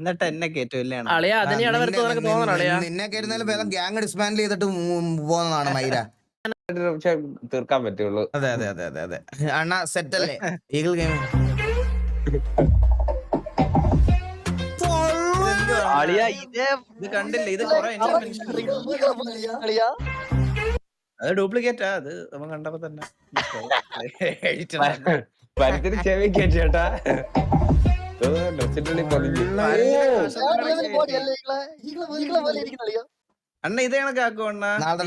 എന്നിട്ട് എന്നെ കേറ്റും അളിയ അതിനെ നിന്നെ- നിനക്ക് തോന്നണം അളിയ. ഗ്യാങ് ഡിസ്മാൻഡിൽ ചെയ്തിട്ട് പോകുന്നതാണ് മൈര. പക്ഷെ തീർക്കാൻ പറ്റുള്ളൂ. അതെ അതെ അതെ അതെ അതെ. അണ്ണ സെറ്റ് അല്ലേ? ഈഗിൾ ഗെയിം അളിയ ഇതേ ഇത് കണ്ടില്ലേ ഇത് കൊറേ അളിയ അത് ഡ്യൂപ്ലിക്കേറ്റാ അത് അവൻ കണ്ടപ്പോ തന്നെ. ചെവി കേട്ടാ ഡ്രസ്സിന്റെ ഉള്ളിൽ പൊതിഞ്ഞു അണ്ണ ഇത് കണക്കാക്കും അണ്ണ? നാളെ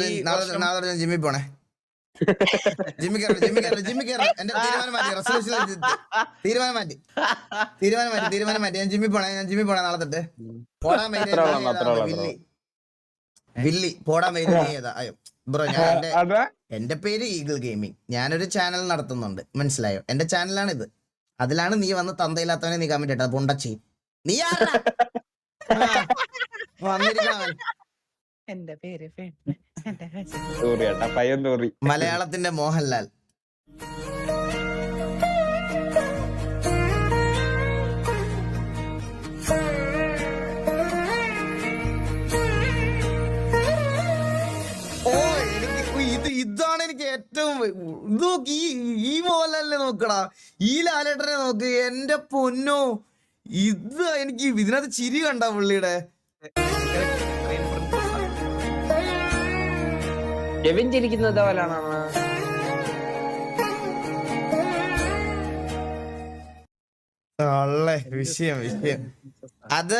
നാളെ ഞാൻ ജിമ്മിൽ പോണേ. ജിമ്മി കയറണം ജിമ്മി കയറണം ജിമ്മി കയറണം എന്റെ തീരുമാനം മാറ്റി റെസൊല്യൂഷൻ തീരുമാനം മാറ്റി. തീരുമാനം മാറ്റി തീരുമാനം മാറ്റി. ഞാൻ ജിമ്മി പോണേ ഞാൻ ജിമ്മി പോണേ നാളെ തൊട്ട്. പോടാൻ വില്ലി. വില്ലി പോടാൻ അയ്യോ ബ്രോ ഞാൻ എന്റെ എന്റെ പേര് ഈഗിൾ ഗെയിമിംഗ്. ഞാനൊരു ചാനൽ നടത്തുന്നുണ്ട്. മനസ്സിലായോ? എന്റെ ചാനലാണ് ഇത് അതിലാണ് നീ വന്ന് തന്തയില്ലാത്തവനെ നീ കമന്റ് ഇട്ടത്. പൊണ്ടച്ചി. നീ എന്റെ പേര് മലയാളത്തിന്റെ മോഹൻലാൽ. ഓ ഇത് ഇതാ ഏറ്റവും ഇത് നോക്ക് ഈ ഈ മോഹൻലാലിനെ നോക്കടാ. ഈ ലാലേട്ടനെ നോക്ക്. എന്റെ പൊന്നോ. ഇത് എനിക്ക് ഇതിനകത്ത് ചിരി കണ്ട പുള്ളിയുടെ. കെവിൻ ചിരിക്കുന്നത് പോലാണോ വിഷയം വിഷയം. അത്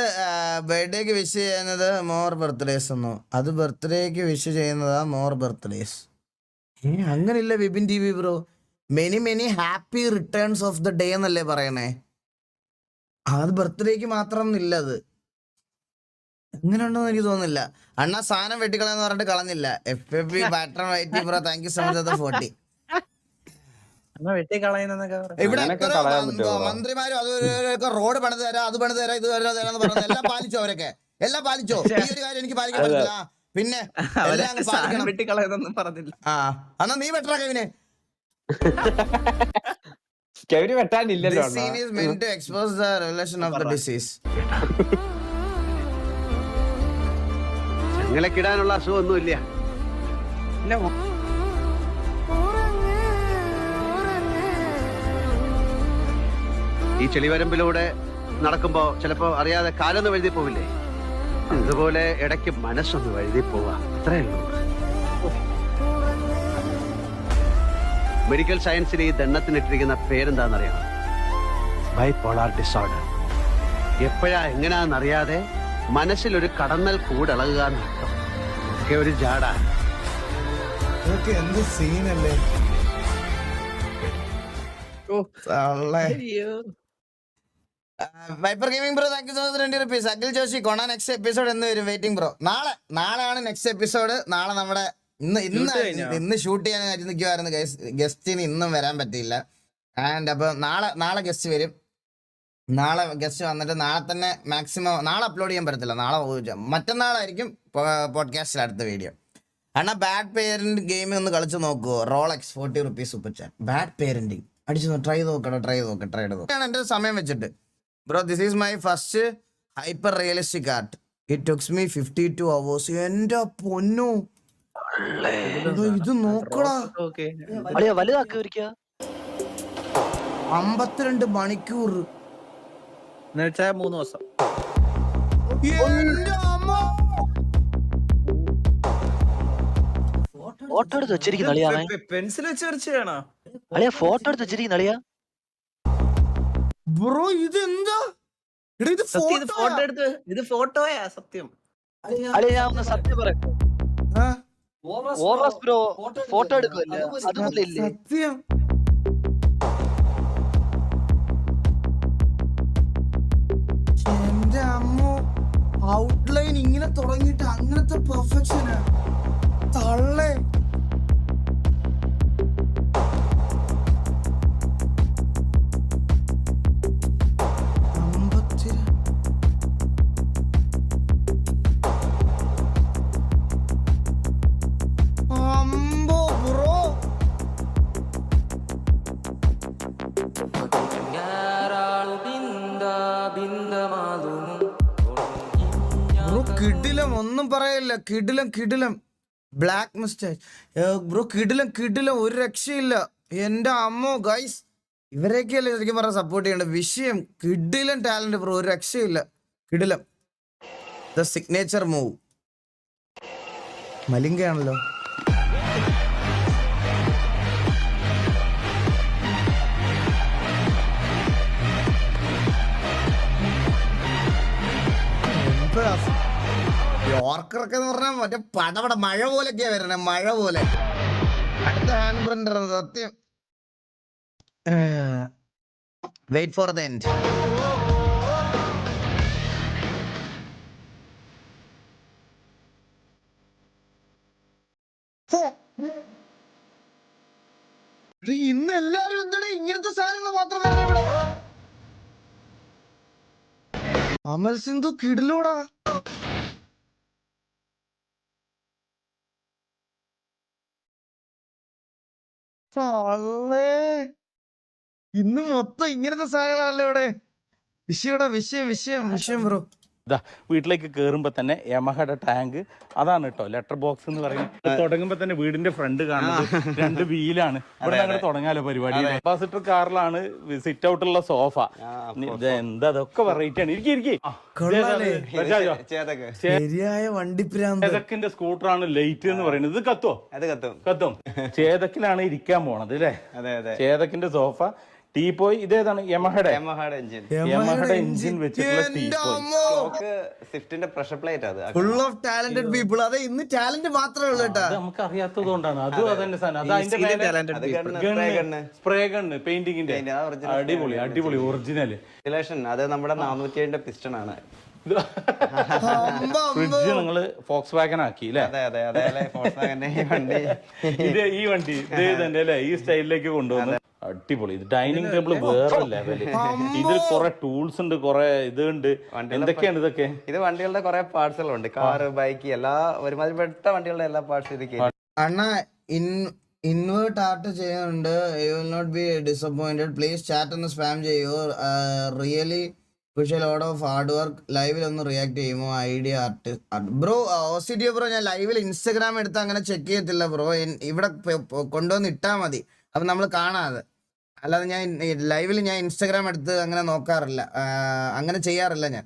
ബർത്ത്ഡേക്ക് വിഷ് ചെയ്യുന്നത് മോർ ബർത്ത്ഡേസ് ഒന്നു അത് ബർത്ത്ഡേക്ക് വിഷ് ചെയ്യുന്നതാ മോർ ബർത്ത്ഡേസ്. ഏ അങ്ങനില്ല Vipin T V bro? Many many happy returns of the day എന്നല്ലേ പറയണേ? അത് ബർത്ത്ഡേക്ക് മാത്രം ഇല്ല അത്. അങ്ങനെ ഉണ്ടോന്ന് എനിക്ക് തോന്നുന്നില്ല. അണ്ണാ സാധനം വെട്ടിക്കളയെന്ന് പറഞ്ഞിട്ട് കളഞ്ഞില്ല. F F B batter whitey bro thank you so much forty അണ്ണ വെട്ടി കളയുന്നൊക്കെ ഇവിടെ കളയാൻ പറ്റുമോ? മന്ത്രിമാരും അത് റോഡ് പണിത് തരാം അത് പണിത് തരാം ഇത് പണിത് തരാം പറഞ്ഞത് എല്ലാം പാലിച്ചോ അവരൊക്കെ? എല്ലാം പാലിച്ചോ? ഈ ഒരു കാര്യം എനിക്ക് പാലിക്കാൻ പറ്റില്ല ആ, പിന്നെ പറഞ്ഞില്ല. ആ എന്നാ നീ വെട്ടാ കവിനെ. കെവിന് വെട്ടാനില്ലല്ലോ the disease. ചങ്ങലക്കിടാനുള്ള അസുഖമൊന്നുമില്ല. ഇല്ല. ഈ ചെളിവരമ്പിലൂടെ നടക്കുമ്പോ ചിലപ്പോ അറിയാതെ കാലൊന്നും എഴുതി പോവില്ലേ? അതുപോലെ ഇടയ്ക്ക് മനസ്സൊന്ന് വഴുതി പോവാ. അത്രേ ഉള്ളൂ. മെഡിക്കൽ സയൻസിൽ ഈ ദണ്ണത്തിനിട്ടിരിക്കുന്ന പേരെന്താണെന്നറിയാം ബൈപോളാർ ഡിസോർഡർ. എപ്പോഴാ എങ്ങനെയാണെന്നറിയാതെ മനസ്സിലൊരു കടന്നൽ കൂടിളകുക എന്നർത്ഥം. ഒക്കെ ഒരു ജാട. എന്ത് സീനല്ലേ. Viper gaming bro thank you so much twenty rupees Akhil Joshi കൊണ next episode എന്ന് വരും വെയിറ്റിംഗ് ബ്രോ നാളെ നാളെയാണ് നെക്സ്റ്റ് എപ്പിസോഡ് നാളെ നമ്മുടെ ഇന്ന് ഇന്ന് ഇന്ന് ഷൂട്ട് ചെയ്യാൻ കാര്യം നിൽക്കുമായിരുന്നു ഗസ്റ്റിന് ഇന്നും വരാൻ പറ്റിയില്ല. ആൻഡ് അപ്പൊ നാളെ നാളെ ഗസ്റ്റ് വരും. നാളെ ഗസ്റ്റ് വന്നിട്ട് നാളെ തന്നെ മാക്സിമം നാളെ അപ്ലോഡ് ചെയ്യാൻ പറ്റത്തില്ല. നാളെ മറ്റന്നാളായിരിക്കും പോഡ്കാസ്റ്റിൽ അടുത്ത വീഡിയോ അണ്ണാ ബാഡ് പേരന്റ് ഗെയിം ഒന്ന് കളിച്ച് നോക്കുവോ? Rolex forty rupees super chat bad parenting അടിച്ചു ട്രൈ നോക്കണം ട്രൈ നോക്കാം ട്രൈ ചെയ്ത് നോക്കാം. എന്റെ സമയം വെച്ചിട്ട്. Bro this is my first hyper realistic art it takes me fifty two hours എന്റെ പൊന്നു. ഇത് നോക്കടാ. അമ്പത്തിരണ്ട് മണിക്കൂർ. മൂന്ന് ദിവസം. ഫോട്ടോ എടുത്ത് വെച്ചിരിക്കുന്ന പെൻസിൽ വെച്ച് വരച്ചാണോ അളിയ ഫോട്ടോ എടുത്ത് വെച്ചിരിക്കുന്ന അളിയ. ബ്രോ ഇത് എന്താ എടാ ഇത് ഫോട്ടോ ഫോട്ടോ എടുത്ത് ഇത് ഫോട്ടോയാ സത്യം. അല്ലെ ഞാൻ ഒന്ന് സത്യം പറയാം. ഓറസ് ബ്രോ ഫോട്ടോ എടുക്കുമല്ലേ അതുപോലെ ഇല്ലേ? സത്യം. എന്റെ അമ്മ ഔട്ട്ലൈൻ ഇങ്ങനെ തുടങ്ങിയിട്ട് അങ്ങനത്തെ പെർഫെക്ഷനാ തള്ളേ. കിടിലം ഒന്നും പറയില്ല. കിടിലം കിടിലം. ബ്ലാക്ക് മിസ്റ്റേക്ക് ബ്രോ കിടിലം കിടിലം ഒരു രക്ഷയില്ല. എന്റെ അമ്മോ ഗൈസ് ഇവരെയൊക്കെയല്ലേ ശരിക്കും പറഞ്ഞ സപ്പോർട്ട് ചെയ്യേണ്ടത് വിഷയം കിടിലം ടാലന്റ് ബ്രോ ഒരു രക്ഷയില്ല. കിടിലം. ദ സിഗ്നേച്ചർ മൂവ് മലിംഗയാണല്ലോ. യോർക്കറൊക്കെ എന്ന് പറഞ്ഞാൽ മറ്റേ പടവട മഴ പോലൊക്കെയാ വരണേ മഴ പോലെ. അടുത്ത ഹാൻഡ് ബ്രണ്ടർ സത്യം. വെയിറ്റ് ഫോർ ദ എൻഡ് ഇന്ന് എല്ലാരും എന്താണ് ഇങ്ങനത്തെ സാധനങ്ങൾ മാത്രമേ വരണേ ഇവിടെ? അമൽ സിന്ധു കിടിലോടാ. ഇന്ന് മൊത്തം ഇങ്ങനത്തെ സാധനങ്ങളല്ലേ ഇവിടെ. വിഷയടാ വിഷയം വിഷയം വിഷയം ബ്രോ. ഇതാ വീട്ടിലേക്ക് കയറുമ്പോ തന്നെ യമഹയുടെ ടാങ്ക്. അതാണ് കേട്ടോ ലെറ്റർ ബോക്സ് എന്ന് പറയുന്നത്. തുടങ്ങുമ്പോ തന്നെ വീടിന്റെ ഫ്രണ്ട് കാണുന്നത് രണ്ട് വീലാണ്. ഇവിടെ അങ്ങനെ തുടങ്ങാലോ പരിപാടി. അംബാസിഡർ കാറിലാണ് സിറ്റ് ഉള്ള സോഫ ഇത് എന്താ അതൊക്കെ വെറൈറ്റി ആണ്. ഇരിക്കും ശരിയായ ചേതക്കിന്റെ സ്കൂട്ടറാണ് ലൈറ്റ് എന്ന് പറയുന്നത്. ഇത് കത്തോ അത് കത്തും. കത്തും. ചേതക്കിലാണ് ഇരിക്കാൻ പോണത് അല്ലേ അതെ അതെ. ചേതക്കിന്റെ സോഫ ടീ പോയി ഇതേതാണ്? യമഹയുടെ യമഹയുടെ എഞ്ചിൻ യമഹയുടെ engine. വെച്ചിട്ടുള്ള ടീപ്പോയ്. സ്റ്റോക്ക് സ്വിഫ്റ്റിന്റെ പ്രഷർ പ്ലേറ്റ് അത്. ഫുൾ ഓഫ് ടാലന്റഡ് പീപ്പിൾ അതെ ഇന്ന് ടാലന്റ് മാത്രമേ ഉള്ളൂ കേട്ടോ. നമുക്ക് അറിയാത്തത് കൊണ്ടാണ് അതും. അതന്നെ സാധനം. അത് അതിന്റെ സ്പ്രേ ഗണ്ണ് പെയിന്റിങ്ങിന്റെ അടിപൊളി അടിപൊളി ഒറിജിനൽ അത് നമ്മുടെ നാനൂറ്റി ഏഴിന്റെ പിസ്റ്റൺ ആണ് ഫ്രിഡ്ജ് നിങ്ങൾ ഫോക്സ് വാഗൻ ആക്കി അല്ലേ അതെ അതെ അതെ അല്ലേ ഫോൾക്സ്വാഗന്റെ ഈ വണ്ടി. ഇത് ഈ വണ്ടി ഇത് തന്നെ അല്ലേ ഈ സ്റ്റൈലിലേക്ക് കൊണ്ടുവന്നു. അടിപൊളി. ഇത് ഡൈനിങ് ടേബിൾ വേറെ ലെവൽ ഇതിൽ കുറെ ടൂൾസ് ഉണ്ട് കുറെ ഇത് ഉണ്ട് എന്തൊക്കെയാണ് ഇതൊക്കെ? ഇത് വണ്ടികളുടെ കുറെ പാർട്സുകളുണ്ട് കാറ് ബൈക്ക് എല്ലാ ഒരുമാതിരിപ്പെട്ട വണ്ടികളുടെ എല്ലാ പാർട്സും ഇത് അണ്ണ ഇൻ ഇൻവേർട്ട് ആർട്ട് ചെയ്യുന്നുണ്ട്. You will not be disappointed please chat ഒന്ന് സ്പാം ചെയ്യൂ. റിയലി പക്ഷേ ലോഡ് ഓഫ് ഹാർഡ് വർക്ക് ലൈവിൽ ഒന്ന് റിയാക്ട് ചെയ്യുമോ? ഐഡിയ ആർട്ട് ബ്രോ ഓസിഡിയോ ബ്രോ ഞാൻ ലൈവിൽ ഇൻസ്റ്റഗ്രാം എടുത്ത് അങ്ങനെ ചെക്ക് ചെയ്യത്തില്ല ബ്രോ ഇവിടെ കൊണ്ടുവന്ന് ഇട്ടാ മതി. അപ്പം നമ്മൾ കാണാതെ അല്ലാതെ ഞാൻ ലൈവിൽ ഞാൻ ഇൻസ്റ്റാഗ്രാം എടുത്ത് അങ്ങനെ നോക്കാറില്ല. അങ്ങനെ ചെയ്യാറില്ല ഞാൻ.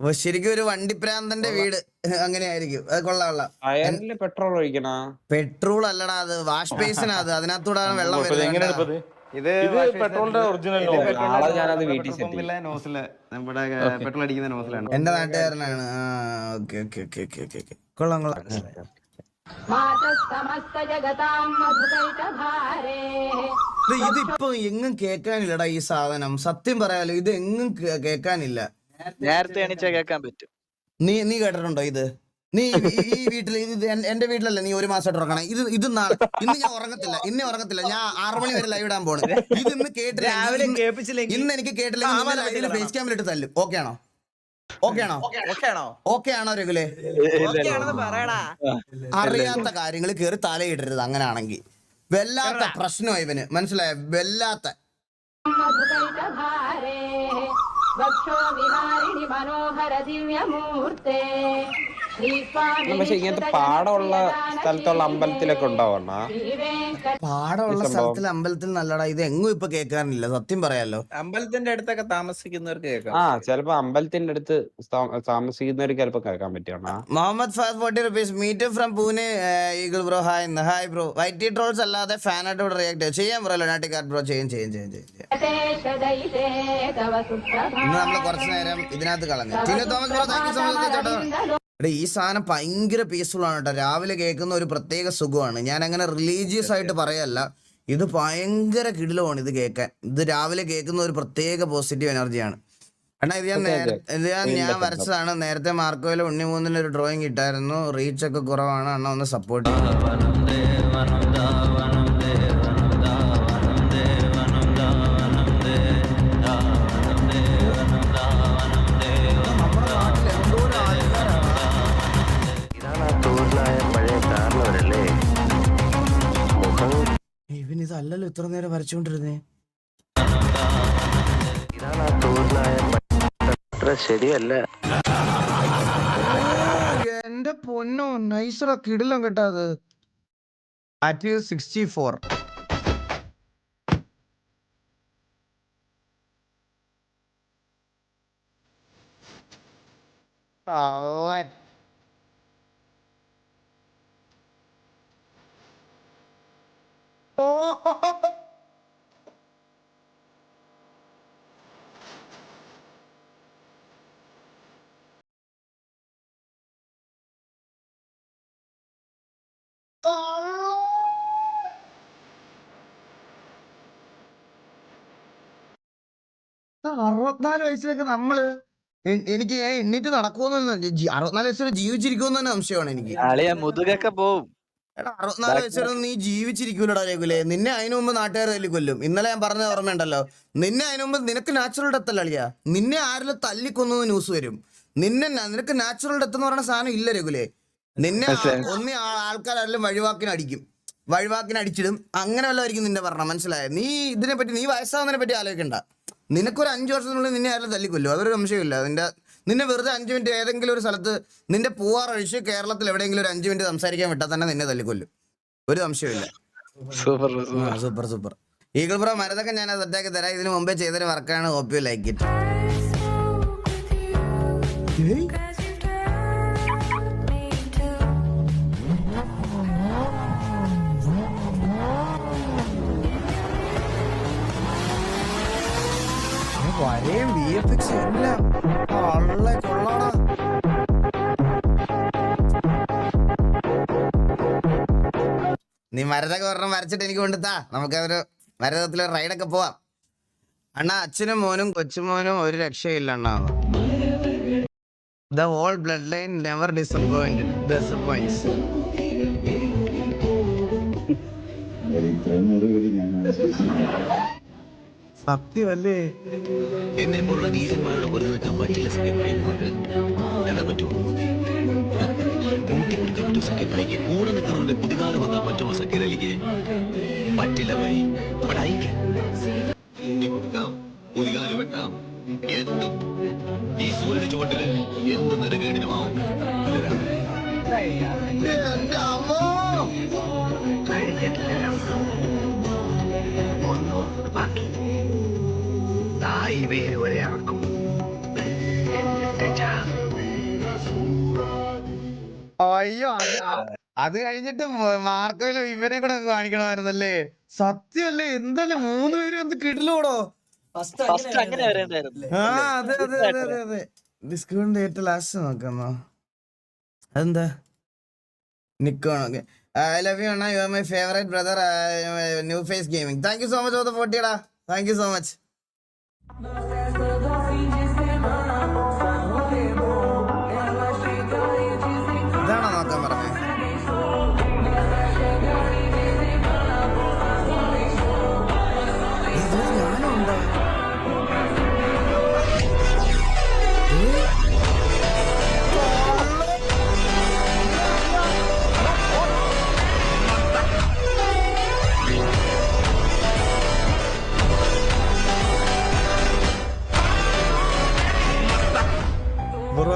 ശരിക്കും ഒരു വണ്ടിപ്രാന്തന്റെ വീട് അങ്ങനെയായിരിക്കും. അത് കൊള്ളാം പെട്രോൾ ഒഴിക്കണ? പെട്രോൾ അല്ലടാ അത്. വാഷ് ബേസിനാ അത്. അതിനകത്തൂടാണ് വെള്ളം വരുന്നത് ഇത് പെട്രോളിന്റെ ഒറിജിനൽ നമ്മുടെ പെട്രോൾ അടിക്കുന്ന എന്റെ നാട്ടുകാരനാണ്. കൊള്ളാം കൊള്ളാം. ഇതിപ്പോ എങ്ങും കേക്കാനില്ലടാ ഈ സാധനം. സത്യം പറയാലോ ഇത് എങ്ങും കേക്കാനില്ല നേരത്തെ എണീച്ചാ കേക്കാൻ പറ്റും. നീ നീ കേട്ടിട്ടുണ്ടോ ഇത്? നീ ഈ- വീട്ടിൽ ഇത് എന്റെ വീട്ടിലല്ലേ നീ ഒരു മാസമായിട്ട് ഉറങ്ങണം? ഇത് ഇത് നാളെ ഇന്ന് ഞാൻ ഉറങ്ങത്തില്ല ഇന്ന് ഉറങ്ങത്തില്ല. ഞാൻ ആറു മണി വരെ ലൈവ് ഇടാൻ പോണ്. ഇത് ഇന്ന് കേട്ടില്ല. ഇന്ന് എനിക്ക് കേട്ടില്ല ഫേസ് ക്യാമിലിട്ട് തല്ലും. ഓക്കെ ആണോ? ഓക്കെ ആണോ ഓക്കെ ആണോ അറിയാത്ത കാര്യങ്ങൾ കേറി തലയിടരുത് അങ്ങനാണെങ്കിൽ വല്ലാത്ത പ്രശ്നം ഇവന്. മനസ്സിലായ? വല്ലാത്ത. മനോഹര ദിവ്യമൂർത്തേ. പക്ഷെ ഇങ്ങനത്തെ പാടമുള്ള സ്ഥലത്തുള്ള അമ്പലത്തിലൊക്കെ ഉണ്ടാവണ പാടമുള്ള സ്ഥലത്തിലെ അമ്പലത്തിൽ നല്ലടാ ഇത് എങ്ങും ഇപ്പൊ കേൾക്കാനില്ല സത്യം പറയാലോ. അമ്പലത്തിന്റെ അടുത്തൊക്കെ താമസിക്കുന്നവർക്ക് കേൾക്കാം. ആ ചിലപ്പോ അമ്പലത്തിന്റെ അടുത്ത് താമസിക്കുന്നവർക്ക് ചിലപ്പോ കേൾക്കാൻ പറ്റണ Muhammad Faas forty rupees meet from Pune eagle bro hi hi bro. Whitey trolls അല്ലാതെ ഫാനായിട്ട് ഇവിടെ റിയാക്ട് ചെയ്യാൻ ബ്രോ ലൊനാട്ടി കാർഡ് ബ്രോ ചെയ്യും ചെയ്യും ചെയ്യും ചെയ്യും ഇന്ന് നമ്മൾ കുറച്ചു നേരം ഇതിനകത്ത് കളഞ്ഞു. Teenu Thomas bro thank you so much എടാ ഈ സാധനം ഭയങ്കര പീസ്ഫുൾ ആണ് കേട്ടോ. രാവിലെ കേൾക്കുന്ന ഒരു പ്രത്യേക സുഖമാണ്. ഞാൻ അങ്ങനെ റിലീജിയസ് ആയിട്ട് പറയല്ല. ഇത് ഭയങ്കര കിടിലമാണ് ഇത് കേൾക്കാൻ. ഇത് രാവിലെ കേൾക്കുന്ന ഒരു പ്രത്യേക പോസിറ്റീവ് എനർജിയാണ് കാരണം ഇത് ഞാൻ നേരത്തെ ഇത് ഞാൻ ഞാൻ വരച്ചതാണ്. നേരത്തെ മാർക്കോയിലെ ഉണ്ണിമൂന്നിന് ഒരു ഡ്രോയിങ് ഇട്ടായിരുന്നു. റീച്ച് ഒക്കെ കുറവാണ്. അണ്ണ ഒന്ന് സപ്പോർട്ട് ഇത്ര നേരം വരച്ചുകൊണ്ടിരുന്നേ? ശരിയല്ല. എന്റെ പൊന്നോ നൈസറ കിടിലം കേട്ടാ അറ്റ് സിക്സ്റ്റി ഫോർ അറുപത്തിനാല് വയസ്സിലൊക്കെ നമ്മൾ എനിക്ക് ഞാൻ എണ്ണീറ്റ് നടക്കുമെന്ന് അറുപത്തിനാല് വയസ്സിൽ ജീവിച്ചിരിക്കുമെന്ന് തന്നെ സംശയമാണ് എനിക്ക്. മുതുകൊക്കെ പോവും. എടാ അറുപത്തിനാല് വയസ്സൊന്നും നീ ജീവിച്ചിരിക്കൂലടാ രഘുലേ. നിന്നെ അതിനു മുമ്പ് നാട്ടുകാർ തല്ലി കൊല്ലും. ഇന്നലെ ഞാൻ പറഞ്ഞ ഓർമ്മയുണ്ടല്ലോ. നിന്നെ അതിനു മുമ്പ് നിനക്ക് നാച്ചുറൽ ഡെത്ത് അല്ല അളിയാ. നിന്നെ ആരിലും തല്ലിക്കൊന്നു ന്യൂസ് വരും. നിന്നെ നിനക്ക് നാച്ചുറൽ ഡെത്ത് എന്ന് പറയുന്ന സാധനം ഇല്ല രഘുലേ. നിന്നെ ഒന്നി ആൾക്കാരെല്ലാം വഴിവാക്കിന് അടിക്കും. വഴിവാക്കിന് അടിച്ചിടും. അങ്ങനെ വല്ലതായിരിക്കും നിന്റെ പറഞ്ഞ മനസ്സിലായ? നീ ഇതിനെ പറ്റി നീ വയസ്സാവുന്നതിനെ പറ്റി ആലോചിക്കണ്ട. നിനക്കൊരു അഞ്ചു വർഷത്തിനുള്ളിൽ നിന്നെ ആരും തല്ലിക്കൊല്ലും. അതൊരു സംശയമില്ല നിന്റെ നിന്നെ വെറുതെ അഞ്ച് മിനിറ്റ് ഏതെങ്കിലും ഒരു സ്ഥലത്ത് നിന്റെ പൂവാറൊഴിച്ച് കേരളത്തിൽ എവിടെയെങ്കിലും ഒരു അഞ്ച് മിനിറ്റ് സംസാരിക്കാൻ വിട്ടാൽ തന്നെ നിന്നെ തല്ലിക്കൊല്ലും. ഒരു സംശയമില്ല super super. Super eagle bro മരതൊക്കെ ഞാൻ സെറ്റാക്കി തരാം. ഇതിന് മുമ്പേ ചെയ്തൊരു വർക്കാണ് ഓപ്പിയോ ലൈക്ക് ഇറ്റ് വരയും വി എഫ് എക്സ് എല്ലാം വളരെ കൊള്ളാടാ. നീ മരതൊക്കെ ഒരെണ്ണം വരച്ചിട്ട് എനിക്ക് കൊണ്ടുത്താ നമുക്ക് ഒരു മരതത്തിൽ റൈഡൊക്കെ പോവാം. അണ്ണാ അച്ഛനും മോനും കൊച്ചുമോനും ഒരു രക്ഷയില്ല അണ്ണാ. The all blood line never disappoint disappoints സത്യമല്ലേ എന്നെ പോലുള്ള ധീരന്മാരുടെ ഒരു നിൽക്കാൻ പറ്റില്ല സഖ്യമായിക്കൊണ്ട് എന്നെ പറ്റുമോ? കൂട്ടിപ്പിടിക്കാൻ പറ്റുമോ സഖ്യമായിക്ക് കൂടെ നിൽക്കുന്നവരുടെ കുതികാലം വന്നാൽ പറ്റുമോ സഖ്യതലിക്ക് പറ്റില്ല വൈ കൂട്ടി കൊടുക്കാം. വെട്ടാം. എന്തും? ഈ സൂര്യന്റെ ചുവട്ടിൽ എന്ത് നെടുകേടിനുമാവും? ഒന്നോട് വരെ ഇറക്കും അയ്യോ അത് കഴിഞ്ഞിട്ട് മാർക്കോയിലും ഇവരെ കൂടെ കാണിക്കണമായിരുന്നല്ലേ? സത്യമല്ലേ എന്തായാലും മൂന്ന് പേരും എന്ത് കിടിലോടോ ഫസ്റ്റ് അങ്ങനെ വരേണ്ടായിരുന്നു ആ അതെ അതെ അതെ അതെ അതെ. ഡിസ്കൗണ്ട് ഏറ്റവും ലാസ്റ്റ് നോക്കാമോ അതെന്താ? നിക്കോണോ? ഐ ലവ് യു അണ്ണ. You are my favourite brother new face gaming thank you so much for the ഫോർട്ടിയടാ thank you so much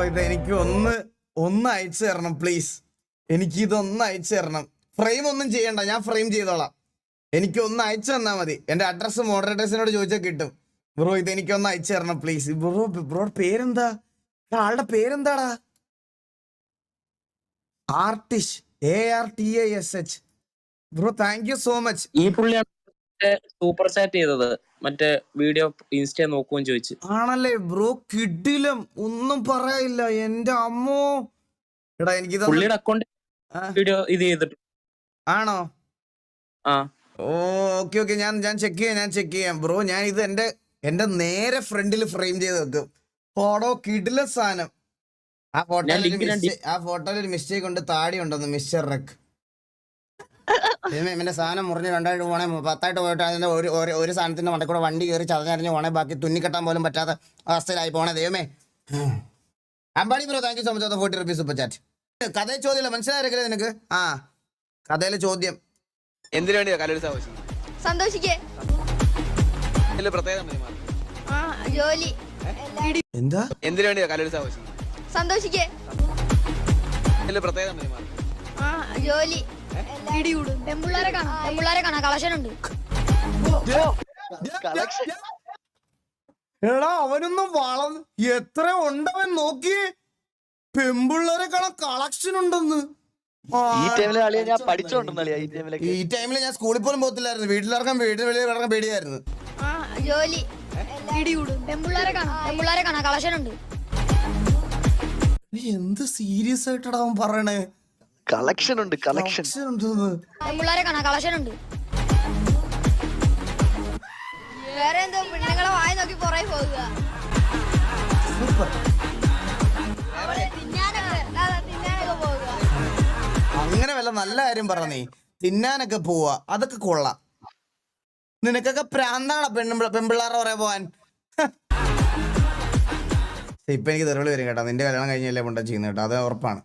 ഇത് എനിക്ക് ഒന്ന് ഒന്ന് അയച്ചു തരണം പ്ലീസ് എനിക്ക് ഇതൊന്ന് അയച്ചു തരണം. ഫ്രെയിം ഒന്നും ചെയ്യണ്ട ഞാൻ ഫ്രെയിം ചെയ്തോളാം. എനിക്ക് ഒന്ന് അയച്ചു തന്നാ മതി. എന്റെ അഡ്രസ്സ് മോഡറേറ്റേഴ്സിനോട് ചോദിച്ചാൽ കിട്ടും. ബ്രോ ഇത് എനിക്കൊന്ന് അയച്ചു തരണം പ്ലീസ് ബ്രോ ബ്രോ പേരെന്താ? ആളുടെ പേരെന്താടാ? Artish A R T A S H bro thank you so much ഈ പുള്ളിയാണ് സൂപ്പർ ചാറ്റ് ചെയ്തത്. മറ്റേ വീഡിയോ ഇൻസ്റ്റ നോക്കുകയും ചോദിച്ചു. ആണല്ലേ ബ്രോ കിഡിലും ഒന്നും പറയാനില്ല. എന്റെ അമ്മോ. എടാ എനിക്ക് പുള്ളിയുടെ അക്കൗണ്ട് വീഡിയോ ഇത് ചെയ്തിട്ട്. ആണോ? ആ. Oh okay okay. ഞാൻ ഞാൻ ചെക്ക് ചെയ്യാം ഞാൻ ചെക്ക് ചെയ്യാം. ബ്രോ ഞാൻ ഇത് എന്റെ എന്റെ നേരെ ഫ്രണ്ടിൽ ഫ്രെയിം ചെയ്ത് വെക്കും. ഓടോ കിടില സാധനം. ആ ഫോട്ടോയിൽ ആ ഫോട്ടോയിൽ ഒരു മിസ്റ്റേക്ക് ഉണ്ട് താടി ഉണ്ടെന്ന് മിസ്റ്റർ റെക്ക് എന്റെ സാധനം മുറിഞ്ഞ് രണ്ടായിട്ട് പോണേ പത്തായിട്ട് പോയിട്ട് അതിന്റെ ഒരു ഒരു- സാധനത്തിന്റെ മണ്ടയിൽ കൂടെ വണ്ടി കയറി ചതഞ്ഞറിഞ്ഞ് പോണേ ബാക്കി തുന്നിക്കെട്ടാൻ പോലും പറ്റാത്ത അവസ്ഥയിലായി പോണേ ദൈവമേ. Ambadi bro thank you so much forty rupees super chat കഥ ചോദ്യമില്ല മനസ്സിലായിരിക്കില്ല നിനക്ക്? ആ കഥയിലെ ചോദ്യം. എന്തിനു വേണ്ടിയാ കലോത്സവം സന്തോഷിക്കേ. ജോലി. എന്താ? എന്തിനു വേണ്ടിയാ കലോത്സവം സന്തോഷിക്കേ. ജോലി. ഇടികൂടും പെമ്പിള്ളാരെ കാണാം. പെമ്പിള്ളാരെ കാണാം. കളക്ഷൻ ഉണ്ട്. എടാ അവനൊന്നും വളർന്ന് എത്ര ഉണ്ടവൻ നോക്കി. പെമ്പിള്ളേരെ കാണാൻ കളക്ഷൻ ഉണ്ടെന്ന്. ഈ ടൈമിലെ കളിയാ ഞാൻ ഈ ടൈമിൽ ഞാൻ സ്കൂളിൽ പോലും പോകത്തില്ലായിരുന്നു. വീട്ടിലിറങ്ങാൻ വീട്ടിൽ വെളിയിൽ ഇറങ്ങാൻ പേടിയായിരുന്നു. ആ ജോലി. ഇടികൂടും പെമ്പിള്ളാരെ കാണാം. പെമ്പിള്ളാരെ കാണാം. കളക്ഷൻ ഉണ്ട്. എന്ത് സീരിയസ് ആയിട്ടാണ് അവൻ പറയണേ? കളക്ഷൻ ഉണ്ട് കളക്ഷൻ ഉണ്ടെന്ന് കാണാം കളക്ഷൻ ഉണ്ട്. വേറെ എന്തോ പെണ്ണുങ്ങളെ വായി നോക്കി പുറകെ പോകുക അങ്ങനെ വല്ല നല്ല കാര്യം പറഞ്ഞേ നീ. തിന്നാനൊക്കെ പോവാ അതൊക്കെ കൊള്ളാം. നിനക്കൊക്കെ പ്രാന്താണ് പെണ്ണു പെൺപിള്ളേരെ പറയാൻ പോവാൻ. ഇപ്പൊ എനിക്ക് തെറിവിളി വരും കേട്ടോ. നിന്റെ കല്യാണം കഴിഞ്ഞല്ലേ കൊണ്ടാ ചെയ്യുന്നത് കേട്ടോ. അത് ഉറപ്പാണ്.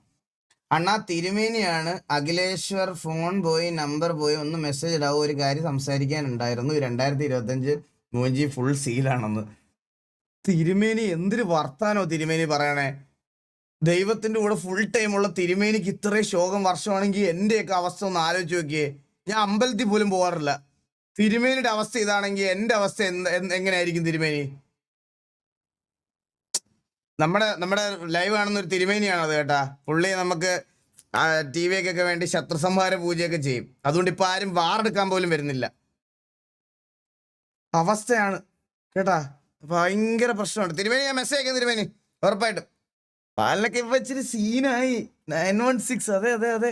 അണ്ണാ തിരുമേനിയാണ് അഖിലേശ്വർ ഫോൺ പോയി നമ്പർ പോയി ഒന്ന് മെസ്സേജ് ഇടാവോ ഒരു കാര്യം സംസാരിക്കാനുണ്ടായിരുന്നു. രണ്ടായിരത്തി ഇരുപത്തഞ്ച് മൂഞ്ചി ഫുൾ സീലാണെന്ന് തിരുമേനി എന്തൊരു വർത്താനോ തിരുമേനി പറയണേ. ദൈവത്തിന്റെ കൂടെ ഫുൾ ടൈം ഉള്ള തിരുമേനിക്ക് ഇത്രയും ശോകം വർഷമാണെങ്കിൽ എന്റെയൊക്കെ അവസ്ഥ ഒന്ന് ആലോചിച്ച് നോക്കിയേ. ഞാൻ അമ്പലത്തിൽ പോലും പോകാറില്ല തിരുമേനിയുടെ അവസ്ഥ ഇതാണെങ്കിൽ എന്റെ അവസ്ഥ എന്ത് എങ്ങനെയായിരിക്കും തിരുമേനി? നമ്മുടെ നമ്മുടെ ലൈവ് കാണുന്ന ഒരു തിരുമേനിയാണ് അത് കേട്ടാ. പുള്ളി നമുക്ക് ടി വിക്കൊക്കെ വേണ്ടി ശത്രുസംഹാര പൂജയൊക്കെ ചെയ്യും. അതുകൊണ്ട് ഇപ്പൊ ആരും വാറെടുക്കാൻ പോലും വരുന്നില്ല. അവസ്ഥയാണ് കേട്ടാ. ഭയങ്കര പ്രശ്നമാണ്. തിരുമേനി ഞാൻ മെസ്സേജ് അയക്കാം തിരുമേനി. ഉറപ്പായിട്ടും. പാലിനൊക്കെ ഇപ്പൊ ഇച്ചിരി സീനായി. നയൻ വൺ സിക്സ് അതെ അതെ അതെ.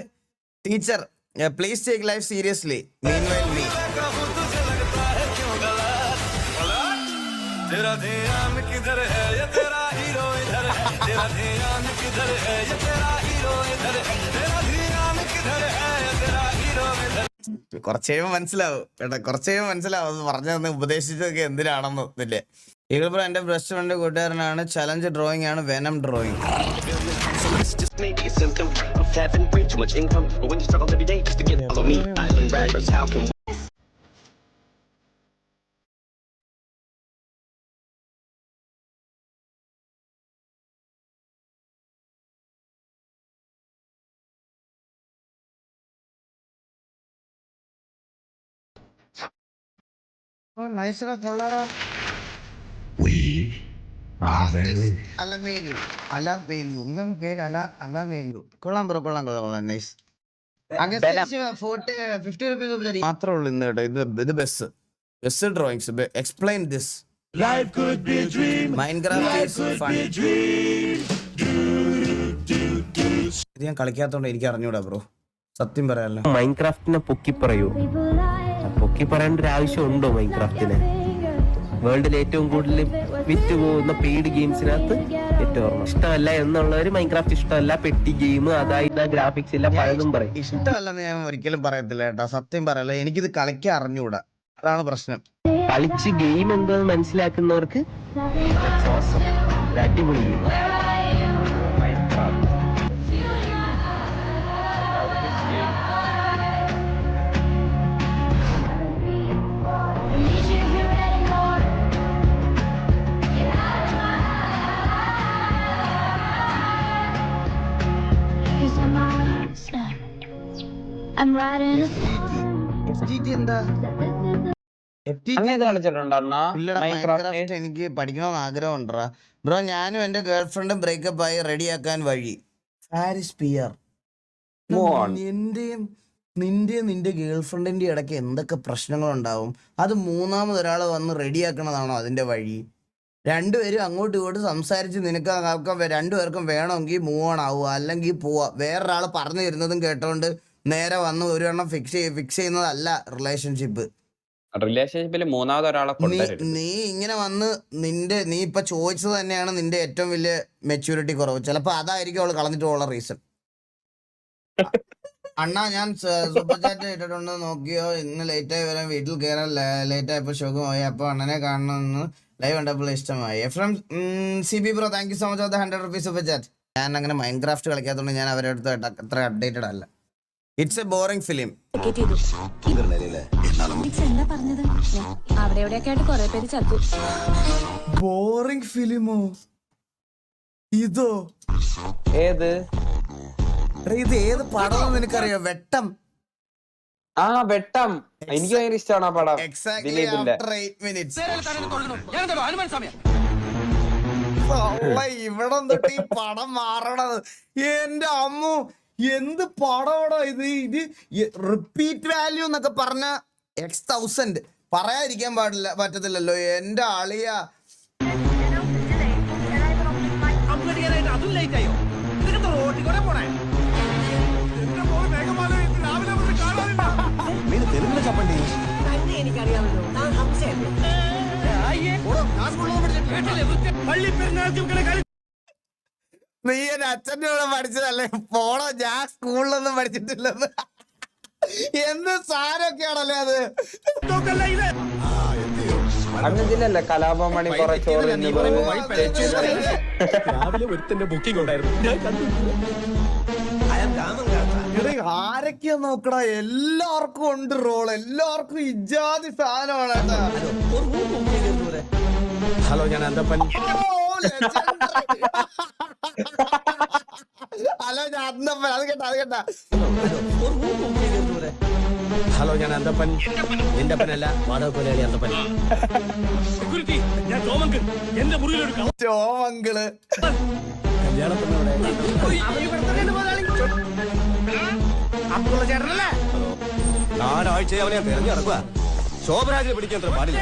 Teacher please take life seriously mean me കുറച്ച് കഴിയുമ്പോൾ മനസ്സിലാവും. കേട്ടോ കുറച്ച് കഴിയുമ്പോൾ മനസ്സിലാവും. അത് തന്നെ ഉപദേശിച്ചതൊക്കെ എന്തിനാണെന്ന് ഇതില്ലേ ഈഗിൾബ്രോ എന്റെ ബെസ്റ്റ് ഫ്രണ്ട് കൂട്ടുകാരനാണ്. ചലഞ്ച് ഡ്രോയിങ് ആണ്. വെനം ഡ്രോയിങ് how can കൊള്ളാം ബ്രോ കൊള്ളാം കൊള്ളാം. നൈസ്. മാത്രമേ ഉള്ളൂ ഇന്ന് കേട്ടോ. ഇത് ഇത് best best drawings explain this ഇത് ഞാൻ കളിക്കാത്തോണ്ട് എനിക്ക് അറിഞ്ഞൂടാ ബ്രോ സത്യം പറയാലോ. മൈൻക്രാഫ്റ്റിനെ പൊക്കി പറയൂ. പൊക്കി പറയേണ്ട ഒരു ആവശ്യം ഉണ്ടോ മൈൻക്രാഫ്റ്റിനെ വേൾഡിൽ ഏറ്റവും കൂടുതൽ വിറ്റ് പോകുന്ന പെയ്ഡ് ഗെയിംസിനകത്ത് ഏറ്റവും ഇഷ്ടമല്ല എന്നുള്ളവർ മൈൻക്രാഫ്റ്റ് ഇഷ്ടമല്ല പെട്ടി ഗെയിം അതായത് ഗ്രാഫിക്സ് ഇല്ല പലതും പറയും. ഇഷ്ടമല്ലെന്ന് ഞാൻ ഒരിക്കലും പറയത്തില്ല കേട്ടോ. സത്യം പറയല്ലോ എനിക്കിത് കളിക്കാൻ അറിഞ്ഞുകൂടാ അതാണ് പ്രശ്നം. കളിച്ച് ഗെയിം എന്താന്ന് മനസ്സിലാക്കുന്നവർക്ക് അടിപൊളി. എനിക്ക് പഠിക്കണമെന്ന് ആഗ്രഹം ഉണ്ടാ ബ്രോ ഞാനും എന്റെ ഗേൾ ഫ്രണ്ടും ബ്രേക്കപ്പ് ആയി റെഡിയാക്കാൻ വഴി. ഫാരിസ് പിയർ. എന്റെയും നിന്റെയും നിന്റെ ഗേൾ ഫ്രണ്ടിന്റെ ഇടയ്ക്ക് എന്തൊക്കെ പ്രശ്നങ്ങൾ ഉണ്ടാവും അത് മൂന്നാമത് ഒരാൾ വന്ന് റെഡിയാക്കണതാണോ അതിന്റെ വഴി? രണ്ടുപേരും അങ്ങോട്ടും ഇങ്ങോട്ടും സംസാരിച്ച് നിനക്ക് ആൾക്കാർ രണ്ടുപേർക്കും വേണമെങ്കിൽ മൂവ് ഓൺ ആവുക അല്ലെങ്കിൽ പോവുക വേറൊരാൾ പറഞ്ഞു തരുന്നതും കേട്ടോണ്ട് നേരെ വന്ന് ഒരു എണ്ണം ഫിക്സ് ഫിക്സ് ചെയ്യുന്നതല്ല റിലേഷൻഷിപ്പ് റിലേഷൻഷിപ്പിൽ മൂന്നാമത് ഒരാളെ നീ നീ ഇങ്ങനെ വന്ന് നിന്റെ നീ ഇപ്പൊ ചോദിച്ചത് തന്നെയാണ് നിന്റെ ഏറ്റവും വലിയ മെച്യൂരിറ്റി കുറവ്. ചിലപ്പോ അതായിരിക്കും അവൾ കളഞ്ഞിട്ട് പോകുന്ന റീസൺ അണ്ണാ ഞാൻ സൂപ്പർ ചാറ്റ് ഇട്ടിട്ടുണ്ട്. നോക്കിയോ ഇന്ന് ലേറ്റ് ആയി വരാൻ വീട്ടിൽ കയറാൻ ലേറ്റ് ആയപ്പോ ശോകമായി. അപ്പൊ അണ്ണനെ കാണണമെന്ന് ലൈവ് കണ്ടപ്പോൾ ഇഷ്ടമായി. Efram C B bro thank you so much for the hundred rupees super chat ഞാൻ അങ്ങനെ മൈൻഡ് ക്രാഫ്റ്റ് കളിക്കാത്തതുകൊണ്ട് ഞാൻ അവരുടെ അടുത്ത് അത്ര അപ്ഡേറ്റഡ് അല്ല. It's a boring film boring ഫിലിമോ ഇതോ? ഏത്? ഇത് ഏത് പടം നിനക്കറിയോ വെട്ടം. ആ വെട്ടം. എനിക്ക് ഭയങ്കര ഇഷ്ടമാണ് ആ പടം. എക്സാക്ട് ദിലീപിന്റെ. ഇവിടെ തൊട്ട് ഈ പടം മാറണത്. എന്റെ അമ്മു എന്ത് പടമാടാ ഇത്? ഇത് റിപ്പീറ്റ് വാല്യൂ എന്നൊക്കെ പറഞ്ഞ എക്സ് തൗസൻഡ് പറയാതിരിക്കാൻ പാടില്ല പറ്റത്തില്ലല്ലോ. എന്റെ അളിയ. നീ എന്റെ അച്ഛന്റെ കൂടെ പഠിച്ചതല്ലേ പോണോ ഞാൻ സ്കൂളിലൊന്നും പഠിച്ചിട്ടില്ലെന്ന്. എന്ത് സാരൊക്കെയാണല്ലേ അത്? അന്ന് ഇതിലല്ലേ കലാപമണി കുറെ ചോറ് രാവിലെ ഒരുത്തന്റെ ബുക്കിംഗ് ഉണ്ടായിരുന്നു. ആരൊക്കെയാ നോക്കടാ? എല്ലാവർക്കും ഉണ്ട് റോൾ എല്ലാവർക്കും ഇജാതി സാധനമാണ് ഹലോ ഞാൻ അന്തപ്പൻ. ഹലോ ഞാൻ അന്നപ്പൻ. അത് കേട്ടാ അത് കേട്ടാ. ഹലോ ഞാൻ അന്തപ്പൻ. എന്റെ അപ്പനല്ല വാടക കൊലയാളി അന്തപ്പൻ എന്റെ മുറിയിലൊരു ചോമങ്കിൾ കല്യാണ പെണ്ണവിടെ നാലാഴ്ച അവനെ തെരഞ്ഞു നടക്കുക ശോഭരാജിനെ പിടിക്കാൻ പാടില്ല.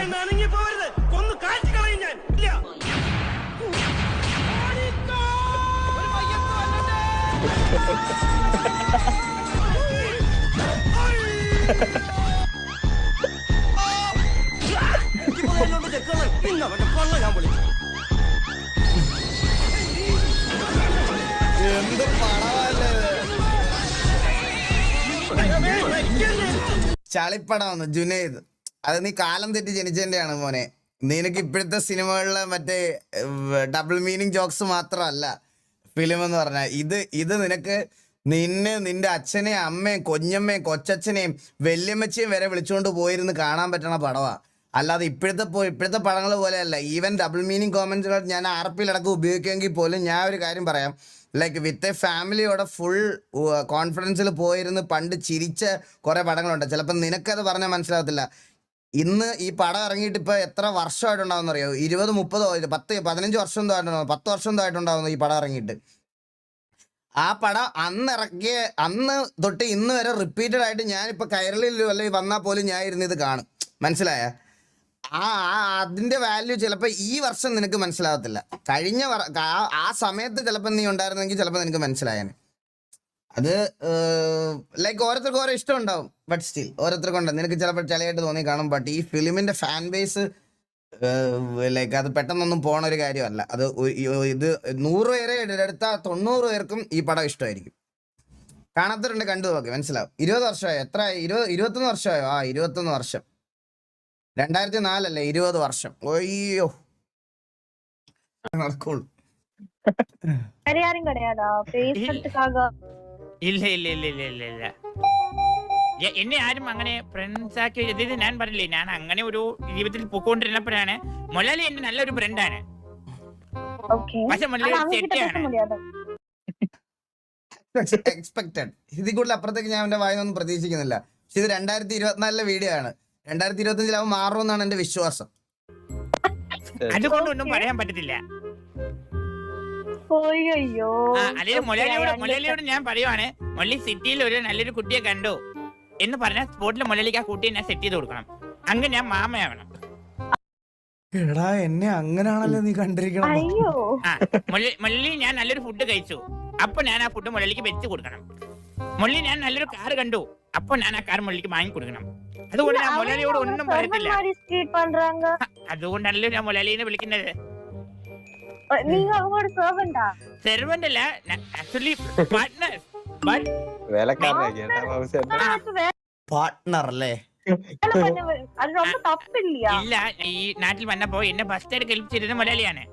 എന്ത് വന്നു ജുനൈദ്. അത് നീ കാലം തെറ്റി ജനിച്ചതിന്റെയാണ് മോനെ. നിനക്ക് ഇപ്പോഴത്തെ സിനിമകളിലെ മറ്റേ ഡബിൾ മീനിങ് ജോക്സ് മാത്രമല്ല. ഫിലിം എന്ന് പറഞ്ഞാൽ ഇത് ഇത് നിനക്ക് നിന്നെ നിന്റെ അച്ഛനെയും അമ്മയും കൊഞ്ഞമ്മയും കൊച്ചച്ഛനെയും വല്യമ്മച്ചയും വരെ വിളിച്ചുകൊണ്ട് പോയിരുന്ന് കാണാൻ പറ്റണ പടവാ. അല്ലാതെ ഇപ്പോഴത്തെ ഇപ്പോഴത്തെ പടങ്ങൾ പോലെയല്ല. ഈവൻ ഡബിൾ മീനിങ് കോമൻസുകൾ ഞാൻ ആർ പിയിലടക്കം ഉപയോഗിക്കുമെങ്കിൽ പോലും ഞാൻ ഒരു കാര്യം പറയാം. ലൈക്ക് വിത്ത് എ ഫാമിലിയോടെ ഫുൾ കോൺഫിഡൻസിൽ പോയിരുന്ന് പണ്ട് ചിരിച്ച കുറേ പടങ്ങളുണ്ട്. ചിലപ്പോൾ നിനക്കത് പറഞ്ഞാൽ മനസ്സിലാകത്തില്ല. ഇന്ന് ഈ പടം ഇറങ്ങിയിട്ട് ഇപ്പോൾ എത്ര വർഷമായിട്ടുണ്ടാവുന്ന അറിയോ? ഇരുപത് മുപ്പതോ പത്ത് പതിനഞ്ച് വർഷം എന്തോ ആയിട്ടുണ്ടാവും. പത്ത് വർഷം എന്തോ ആയിട്ടുണ്ടാവുന്നു ഈ പടം ഇറങ്ങിയിട്ട്. ആ പടം അന്ന് ഇറക്കിയ അന്ന് തൊട്ട് ഇന്ന് വരെ റിപ്പീറ്റഡ് ആയിട്ട് ഞാനിപ്പോൾ കൈരളിൽ അല്ലെങ്കിൽ വന്നാൽ പോലും ഞാൻ ഇരുന്ന് ഇത് കാണും. മനസ്സിലായ? ആ അതിന്റെ വാല്യൂ ചിലപ്പോൾ ഈ വർഷം നിനക്ക് മനസ്സിലാകത്തില്ല. കഴിഞ്ഞ ആ സമയത്ത് ചിലപ്പോൾ നീ ഉണ്ടായിരുന്നെങ്കിൽ ചിലപ്പോൾ നിനക്ക് മനസ്സിലായേനെ. അത് ലൈക്ക് ഓരോരുത്തർക്ക് ഓരോ ഇഷ്ടം ഉണ്ടാവും. ബട്ട് സ്റ്റിൽ ഓരോരുത്തർക്കും ഉണ്ടാവും നിനക്ക് ചിലപ്പോൾ ചളിയായിട്ട് തോന്നി കാണും. ബട്ട് ഈ ഫിലിമിന്റെ ഫാൻ ബേസ് ലൈക്ക് അത് പെട്ടെന്നൊന്നും പോണ ഒരു കാര്യമല്ല. അത് ഇത് നൂറ് പേരെ എടുത്ത തൊണ്ണൂറ് പേർക്കും ഈ പടം ഇഷ്ടമായിരിക്കും. കാണാത്തവരുണ്ട് കണ്ടു നോക്കി മനസ്സിലാവും. ഇരുപത് വർഷമായോ. എത്ര ഇരുപത് ഇരുപത്തൊന്ന് വർഷമായോ? ആ ഇരുപത്തൊന്ന് വർഷം. രണ്ടായിരത്തി നാലല്ലേ ഇരുപത് വർഷം. ഓയ്യോ നടക്കുള്ളൂ. ഇല്ല ഇല്ല ഇല്ല ഇല്ല ഇല്ല ഇല്ല. എന്നെ ആരും അങ്ങനെ ഫ്രണ്ട്സ് ആക്കി എഴുതിയത് ഞാൻ പറഞ്ഞില്ലേ ഞാൻ അങ്ങനെ ഒരു ജീവിതത്തിൽ പൊക്കോണ്ടിരുന്നപ്പോഴാണ് മൊലാലി എന്റെ നല്ലൊരു ഫ്രണ്ടാണ് പക്ഷെ എക്സ്പെക്ടഡ് ഇതിൽ കൂടുതൽ അപ്പുറത്തേക്ക് ഞാൻ എന്റെ വായനൊന്നും പ്രതീക്ഷിക്കുന്നില്ല. പക്ഷെ ഇത് രണ്ടായിരത്തി ഇരുപത്തിനാലിലെ വീഡിയോ ആണ്. രണ്ടായിരത്തി ഇരുപത്തി അഞ്ചിൽ മാറുമെന്നാണ് എന്റെ വിശ്വാസം. അതുകൊണ്ടൊന്നും പറയാൻ പറ്റത്തില്ല. പോയി അയ്യോ. അല്ലെങ്കിൽ മൊലാലിയോട് മൊലാലിയോട് ഞാൻ പറയുവാണ്. മൊല്ലി സിറ്റിയിൽ ഒരു നല്ലൊരു കുട്ടിയെ കണ്ടു. എന്ന് പറഞ്ഞ സ്പോട്ടിൽ മൊലാലിക്ക് ആ കുട്ടിയെ ഞാൻ സെറ്റ് ചെയ്ത് കൊടുക്കണം. അങ്ങനെ ഞാൻ മാമയാവണം. എടാ എന്നെ അങ്ങനാണല്ലോ നീ കണ്ടിരിക്കണം മൊല്ലി ഞാൻ നല്ലൊരു ഫുഡ് കഴിച്ചു. അപ്പൊ ഞാൻ ആ ഫുഡ് മുരളിക്ക് വെച്ച് കൊടുക്കണം. മൊല്ലി ഞാൻ നല്ലൊരു കാർ കണ്ടു. അപ്പൊ ഞാൻ ആ കാർ മുരളിക്ക് വാങ്ങി കൊടുക്കണം. അതുകൊണ്ട് ഞാൻ മുരളിയോട് ഒന്നും പറയത്തില്ല. അതുകൊണ്ടല്ലോ ഞാൻ മുരളിനെ വിളിക്കുന്നത്. നിങ്ങൾ ഒരുപാട് സെർവന്റാ സെർവന്റ് അല്ല ആക്ച്വലി പാർട്ട്ണർ ബട്ട് പാർട്ട്ണർ അല്ലേ? ഇല്ല ഈ നാട്ടിൽ വന്നപ്പോ എന്നെ ബസ് ആയിട്ട് കളിപ്പിച്ചിരുന്ന മലയാളിയാണ്.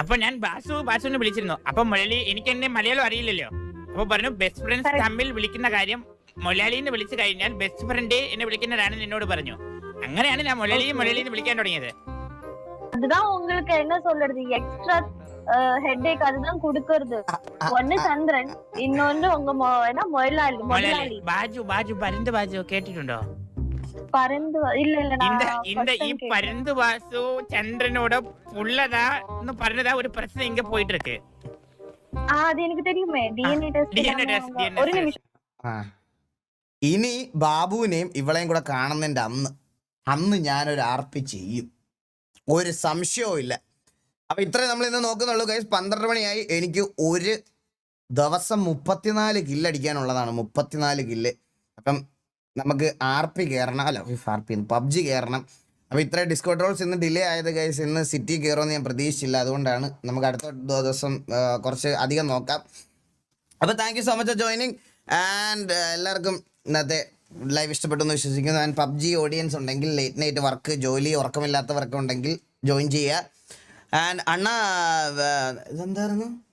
അപ്പൊ ഞാൻ ബാസു ബാസുവിനെ വിളിച്ചിരുന്നു. അപ്പൊ മലയാളി എനിക്ക് എന്നെ മലയാളം അറിയില്ലല്ലോ. അപ്പൊ പറഞ്ഞു ബെസ്റ്റ് ഫ്രണ്ട്സ് തമ്മിൽ വിളിക്കുന്ന കാര്യം മൊലാലിന്ന് വിളിച്ചു കഴിഞ്ഞാൽ ബെസ്റ്റ് ഫ്രണ്ട് എന്നെ വിളിക്കുന്നതാണ് എന്നോട് പറഞ്ഞു. അങ്ങനെയാണ് ഞാൻ മൊലാലിയെ മൊലാലിന്ന് വിളിക്കാൻ തുടങ്ങിയത്. அதுதான் உங்களுக்கு என்ன சொல்றது எக்ஸ்ட்ரா ஹெட்டேக் அதுதான் குடுக்குறது ஒன்னு சந்திரன் இன்னொன்று உங்க என்ன முதலாளி முதலாளி பாஜு ബാജു പരുന്ത് ബാജു കേട്ടിട്ടുണ്ടോ പരന്ത് இல்ல ഇല്ല ഇന്ത இந்த இ ഈ வாசு சந்திரனோட புள்ளதா ബാസു ചന്ദ്രനോട് ஒரு பிரச்சனை இங்க ഒരു പ്രശ്നം அது எனக்கு தெரியுமே டிஎன்ஏ டெஸ்ட் டிஎன்ஏ டெஸ்ட் ஒரு நிமிஷம் ഇനി ബാബുവിനെയും ഇവളെയും കൂടെ കാണുന്നതിന്റെ അന്ന് അന്ന് ഞാനൊരു ആർപ്പി ചെയ്യും ഒരു സംശയവും ഇല്ല. അപ്പൊ ഇത്രയും നമ്മൾ ഇന്ന് നോക്കുന്നുള്ളൂ ഗൈസ് പന്ത്രണ്ട് മണിയായി. എനിക്ക് ഒരു ദിവസം മുപ്പത്തിനാല് കില്ല് അടിക്കാനുള്ളതാണ്. മുപ്പത്തിനാല് കില്ല് അപ്പം നമുക്ക് ആർ പി കയറണം അല്ല ആർ പി പബ്ജി കയറണം അപ്പോൾ ഇത്ര ഡിസ്കൗണ്ട് റോൾസ് ഇന്ന് ഡിലേ ആയത് ഗൈസ് ഇന്ന് സിറ്റി കയറുമെന്ന് ഞാൻ പ്രതീക്ഷിച്ചില്ല. അതുകൊണ്ടാണ് നമുക്ക് അടുത്ത ദിവസം കുറച്ച് അധികം നോക്കാം. അപ്പോൾ thank you so much for joining and എല്ലാവർക്കും ഇന്നത്തെ ലൈവ് ഇഷ്ടപ്പെട്ടു എന്ന് വിശ്വസിക്കുന്നു. ആൻഡ് പബ്ജി ഓഡിയൻസ് ഉണ്ടെങ്കിൽ ലേറ്റ് നൈറ്റ് വർക്ക് ജോലി ഉറക്കമില്ലാത്തവർക്ക് ഉണ്ടെങ്കിൽ ജോയിൻ ചെയ്യുക. ആൻഡ് അണ്ണ ഇതെന്തായിരുന്നു?